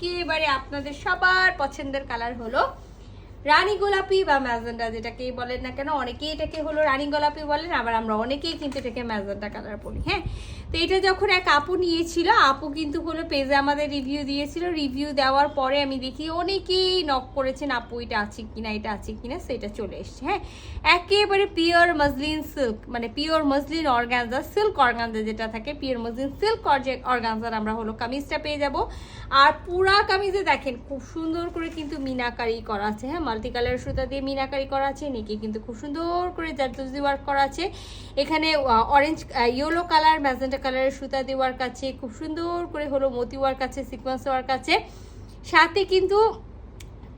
একেবারে আপনাদের সবার পছন্দের কালার হলো রানী গোলাপি বা ম্যাজেন্ডা যেটাকেই বলেন না কেন, অনেকেই এটাকে হলো রানী গোলাপি বলেন, আবার আমরা অনেকেই কিন্তু এটাকে ম্যাজেন্ডা কালার বলি হ্যাঁ? তো এটা যখন এক আপু নিয়েছিল, আপু কিন্তু হলো পেজে আমাদের রিভিউ দিয়েছিল। রিভিউ দেওয়ার পরে আমি দেখি অনেকেই নক করেছেন, আপু, এটা আছে কিনা, এটা আছে কিনা? সেটা চলে এসছে হ্যাঁ? একেবারে পিওর মসলিন সিল্ক মানে pure muslin organza silk organza যেটা থাকে পিওর মসলিন সিল্ক অর্গানজার আমরা হলো কামিজটা পেয়ে যাব। আর পুরা কামিজে দেখেন, খুব সুন্দর করে কিন্তু মিনাকারি করা আছে হ্যাঁ? মাল্টি কালার সুতা দিয়ে মিনাকারি করা আছে, নিকে কিন্তু খুব সুন্দর করে জারদোজি ওয়ার্ক করা আছে। এখানে অরেঞ্জ ইয়েলো কালার ম্যাজেন্টা কালারের সুতা দিয়ে ওয়ার্ক আছে, খুব সুন্দর করে হলো মতি ওয়ার্ক আছে সিকোয়েন্স ওয়ার্ক আছে। সাথে কিন্তু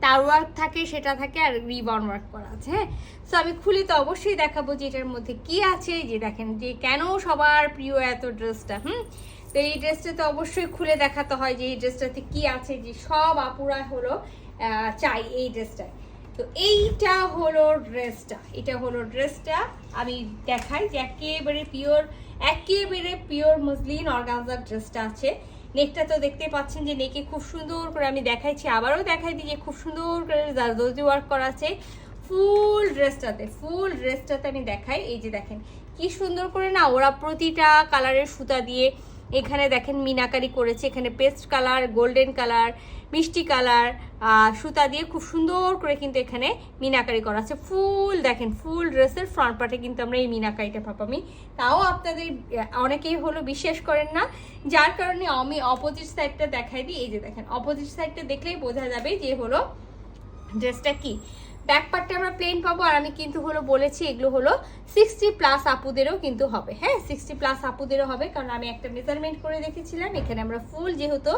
তার ওয়ার্ক থাকে, সেটা থাকে আর রিবন ওয়ার্ক করা আছে হ্যাঁ? সো আমি খুলি তো অবশ্যই দেখাবো যে এটার মধ্যে কি আছে, যে দেখেন যে কেন সবার প্রিয় এত ড্রেসটা হুম? তো এই ড্রেসটা তো অবশ্যই খুলে দেখাতে হয় যে এই ড্রেসটাতে কি আছে, যে সব আপুরা হলো চাই এই ড্রেসটা তো এইটা হলো ড্রেসটা এটা হলো ড্রেসটা আমি দেখাই যে একেবারে পিওর একেবারে পিওর মুসলিন অর্গানজার ড্রেসটা আছে। নেকটা তো দেখতে পাচ্ছেন যে নেকে খুব সুন্দর করে আমি দেখাইছি, আবারও দেখাই দিই যে খুব সুন্দর করে জারদোজি ওয়ার্ক করা আছে। ফুল ড্রেসটাতে ফুল ড্রেসটাতে আমি দেখাই। এই যে দেখেন, কি সুন্দর করে না ওরা প্রতিটা কালারের সুতা দিয়ে এখানে দেখেন মিনাকারি করেছে, এখানে পেস্ট কালার, গোল্ডেন কালার, মিষ্টি কালার সুতা দিয়ে খুব সুন্দর করে কিন্তু এখানে মিনাকারি করা আছে ফুল দেখেন, ফুল ড্রেসের ফ্রন্ট পার্টে কিন্তু আমরা এই মিনাকারিটা পাপামি তাও আপনাদের অনেকেই হলো বিশ্বাস করেন না। যার কারণে আমি অপোজিট সাইডটা দেখাই দিই। এই যে দেখেন অপোজিট সাইডটা দেখলেই বোঝা যাবে যে হলো ড্রেসটা কি। ব্যাক পার্টটা আমরা প্লেন পাবো, আর আমি কিন্তু হলো বলেছি এগুলো হলো সিক্সটি প্লাস আপুদেরও কিন্তু হবে। হ্যাঁ সিক্সটি প্লাস আপুদেরও হবে, কারণ আমি একটা মেজারমেন্ট করে দেখেছিলাম। এখানে আমরা ফুল যেহেতু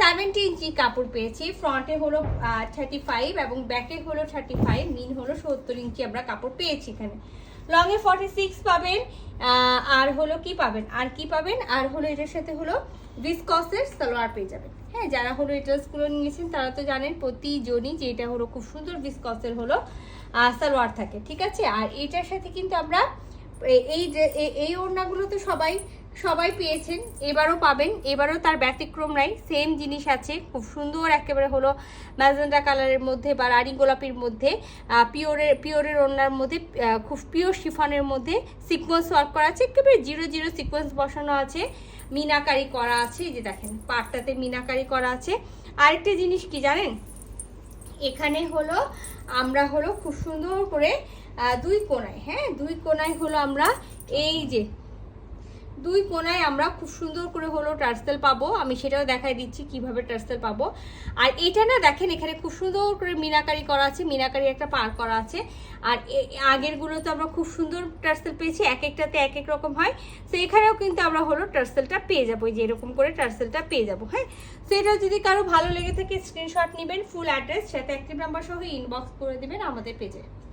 সেভেন্টি ইঞ্চি কাপড় পেয়েছি ফ্রন্টে হলো থার্টি ফাইভ এবং ব্যাকে হলো থার্টি ফাইভ মিন হলো সত্তর ইঞ্চি আমরা কাপড় পেয়েছি এখানে। লংয়ে ফর্টি সিক্স পাবেন আর হলো কি পাবেন? আর কি পাবেন? আর হলো এটার সাথে হলো ভিসকসের সালোয়ার পেয়ে যাবেন। হ্যাঁ যারা হলো এই নিয়েছেন, তারা তো জানেন প্রতিজনই যে এটা হলো খুব সুন্দর বিস্কসের হলো সালোয়ার থাকে, ঠিক আছে? আর এটার সাথে কিন্তু আমরা এই যে এই ওড়নাগুলো তো সবাই সবাই পেয়েছেন, এবারও পাবেন, এবারও তার ব্যতিক্রম নাই সেম জিনিস আছে, খুব সুন্দর একেবারে হলো ম্যাজেন্ডা কালারের মধ্যে বা রানী গোলাপির মধ্যে পিওরের পিওরের ওড়নার মধ্যে খুব পিওর শিফনের মধ্যে সিকোয়েন্স ওয়ার্ক করা আছে, একেবারে জিরো জিরো সিকোয়েন্স বসানো আছে, মিনাকারি করা আছে, এই যে দেখেন, পাটটাতে মিনাকারি করা আছে। আরেকটা জিনিস কি জানেন? এখানে হলো, আমরা হলো খুব সুন্দর করে দুই কোনায় হ্যাঁ? দুই কোনায় হলো আমরা এই যে দুই কোনায় আমরা খুব সুন্দর করে হলো টার্সেল পাবো। আমি সেটাও দেখাই দিচ্ছি কীভাবে টার্সেল পাবো। আর এটা না দেখেন, এখানে খুব সুন্দর করে মিনাকারি করা আছে, মিনাকারি একটা পার করা আছে। আর এ- আগেরগুলো তো আমরা খুব সুন্দর টার্সেল পেয়েছি, এক একটাতে এক এক রকম হয়। তো এখানেও কিন্তু আমরা হলো টার্সেলটা পেয়ে যাব যে এরকম করে টার্সেলটা পেয়ে যাব হ্যাঁ? তো এটা যদি কারও ভালো লেগে থাকে স্ক্রিনশট নেবেন ফুল অ্যাড্রেস সাথে অ্যাক্টিভ নাম্বার সহ ইনবক্স করে দেবেন আমাদের পেজে